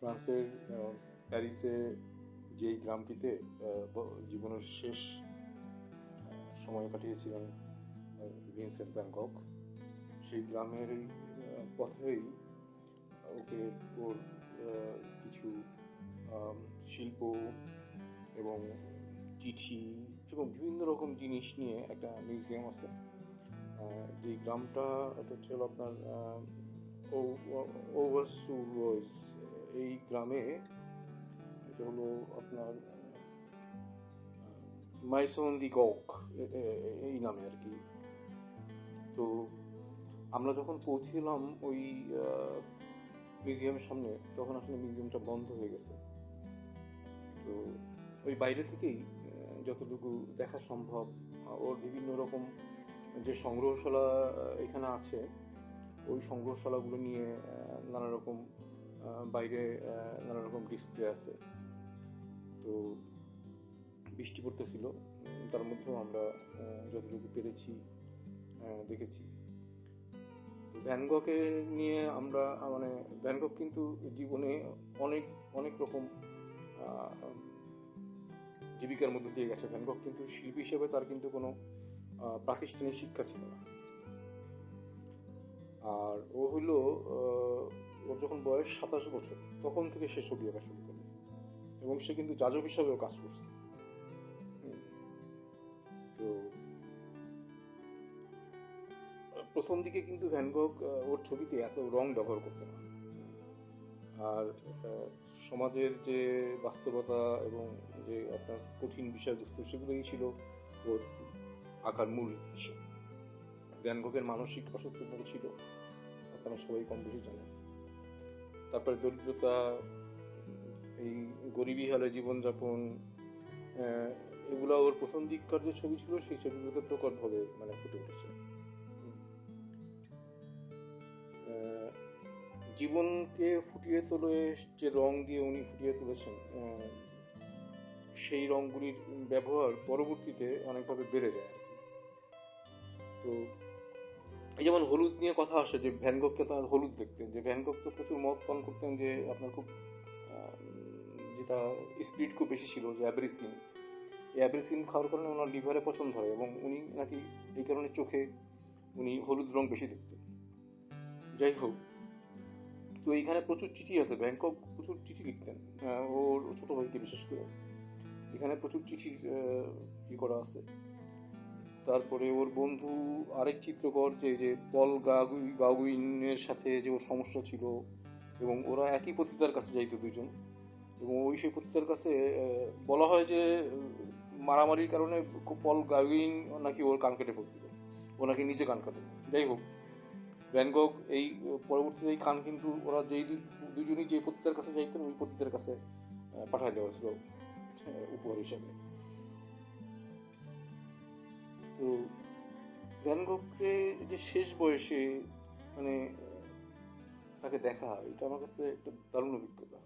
ফ্রান্সের প্যারিসে যেই গ্রামটিতে জীবনের শেষ সময় কাটিয়েছিলেন ভিনসেন্ট ব্যাংকক সেই গ্রামের পথেই ওকে ওর কিছু শিল্প এবং চিঠি এবং বিভিন্ন রকম জিনিস নিয়ে একটা মিউজিয়াম আছে। যে গ্রামটা, এটা হচ্ছে আপনার ওভারসু রয়েস এই গ্রামে এটা হলো আপনার মাইসন দি কক এই নামে আর কি। তো আমরা যখন পৌঁছলাম ওই মিউজিয়ামের সামনে, তখন আসলে মিউজিয়ামটা বন্ধ হয়ে গেছে। তো ওই বাইরে থেকেই যতটুকু দেখা সম্ভব, ওর বিভিন্ন রকম যে সংগ্রহশালা এখানে আছে, ওই সংগ্রহশালাগুলো নিয়ে নানা রকম বাইরে নানা রকম ডিসপ্লে আছে। তো বৃষ্টি পড়তেছিল। তার মধ্যেও আমরা যতটুকু পেরেছি দেখেছি। ভ্যানগকে নিয়ে আমরা মানে ব্যাংকক কিন্তু জীবনে অনেক অনেক রকম জীবিকার মধ্যে দিয়ে গেছে। ব্যাংকক কিন্তু শিল্পী হিসেবে তার কিন্তু কোনো প্রাতিষ্ঠানিক শিক্ষা ছিল না। আর ও আহ, ওর যখন বয়স সাতাশ বছর, তখন থেকে সে ছবি আঁকা শুরু করে। এবং সে কিন্তু যাজক হিসাবেও কাজ করছে। তো প্রথম দিকে কিন্তু ভ্যানগক ওর ছবিতে এত রং ব্যবহার করতো না। আর সমাজের যে বাস্তবতা এবং যে আপনার কঠিন বিষয়বস্তু, সেগুলোই ছিল ওর আঁকার মূল বিষয় ভ্যানগকের মানসিক অসুস্থতা ছিল, আপনারা সবাই কম বেশি জানেন। তারপরে দরিদ্রতা, এই গরিবী হালে জীবনযাপন এগুলা ওর প্রথম দিককার যে ছবি ছিল, সেই ছবিগুলোতে প্রকটভাবে মানে ফুটে উঠেছে। জীবনকে ফুটিয়ে তোলে যে রং দিয়ে উনি ফুটিয়ে তুলেছেন সেই রংগুলির ব্যবহার পরবর্তীতে অনেকভাবে বেড়ে যায় আর কি। তো এই যেমন হলুদ নিয়ে কথা আসে, যে ভ্যানগককে তার হলুদ দেখতেন, যে ভ্যানগক তো প্রচুর মদ পান করতেন, যে আপনার খুব যেটা স্পিড খুব বেশি ছিল, যে অ্যাব্রিসিন এই অ্যাব্রিসিন খাওয়ার কারণে ওনার লিভারে পছন্দ হয় এবং উনি নাকি এই কারণে চোখে উনি হলুদ রং বেশি দেখতেন। যাই হোক, তো এইখানে প্রচুর চিঠি আছে ব্যাংকক প্রচুর চিঠি লিখতেন ওর ছোট ভাইকে বিশেষ করে। এখানে প্রচুর চিঠি ই করা আছে? তারপরে ওর বন্ধু আরেক চিত্রকর, যে যে, পল গাগুই গাগুইনের সাথে যে ওর সমস্যা ছিল এবং ওরা একই পতিতার কাছে যাইতো দুজন এবং ওই সেই পতিতার কাছে বলা হয় যে, মারামারির কারণে খুব পল গাগুইন নাকি ওর কান কেটে ফেলছিল। ও নাকি নিজে কান কাটে। যাই হোক, ভ্যানগক এই পরবর্তীতে এই কান কিন্তু ওরা যেই দুজনই যে পতিতার কাছে যাইতেন, ওই পতিতার কাছে পাঠায় দেওয়া ছিল উপহার হিসাবে। ভ্যানগককে যে শেষ বয়সে মানে তাকে দেখা এটা আমার কাছে একটা দারুণ অভিজ্ঞতা।